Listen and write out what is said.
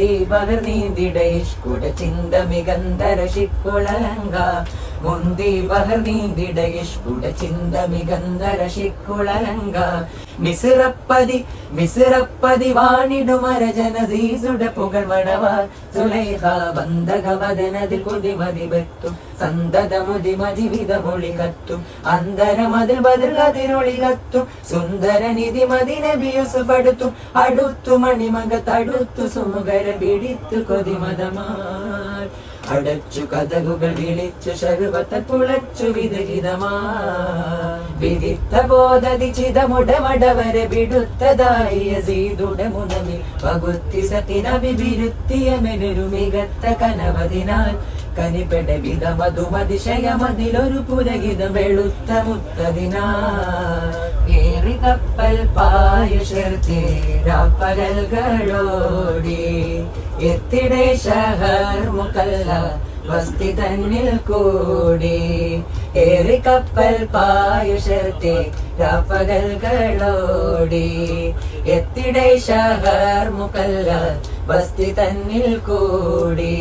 മുന്തി പകർന്നീന്തിട ഇഷ്കുട ചിന്ത ശിക്കുളലങ്ക മുന്തി പകർന്നീന്തിട ഇഷ്കുട ചിന്ത മികന്തര ശിക്കുളലങ്ക മിസിറപ്പതി മിസിറപ്പതി വാണിടുമരജന സീസുട പുകഴ്മണവാർ സുലൈഹ ബന്ധക വദനതിൽ കുതിമതി വെത്തും സന്തതമുതി മുതിമതി വിധമൊളി കത്തും. അന്തരമതിൽ ബദൽ കതിരൊളി കത്തും. സുന്ദര നിധി പടുത്തും അടുത്തു. മണിമക തടുത്തു സുമുഖര പിടിത്തു കൊതിമതമാർ അടച്ചു കഥകുകൾ വിളിച്ചു ശരുവത്ത പുളച്ചു വിദഹിതമാ വിദിത്ത ബോധതി ചിതമുടമടവരെ വിടുത്തതായ സീതുടെ മുനമിൽ പകുത്തി സത്തിനവിരുത്തിയ മെനൊരു മികത്ത കനവതിനാൽ. കനിപ്പെട വിധമതുമതിശയമതിലൊരു പുരഹിതം വെളുത്ത മുത്തതിനാ ഏറി കപ്പൽ പായുഷർത്തേരാപ്പകൽകളോടി എത്തിടെ ഷഹർ മുക്കല്ല വസ്തി തന്നിൽ കൂടി. ഏറി കപ്പൽ പായുഷർത്തി രാപ്പകൽകളോടി. എത്തിടെ ഷഹർ മുക്കല്ല വസ്തി തന്നിൽ കൂടി.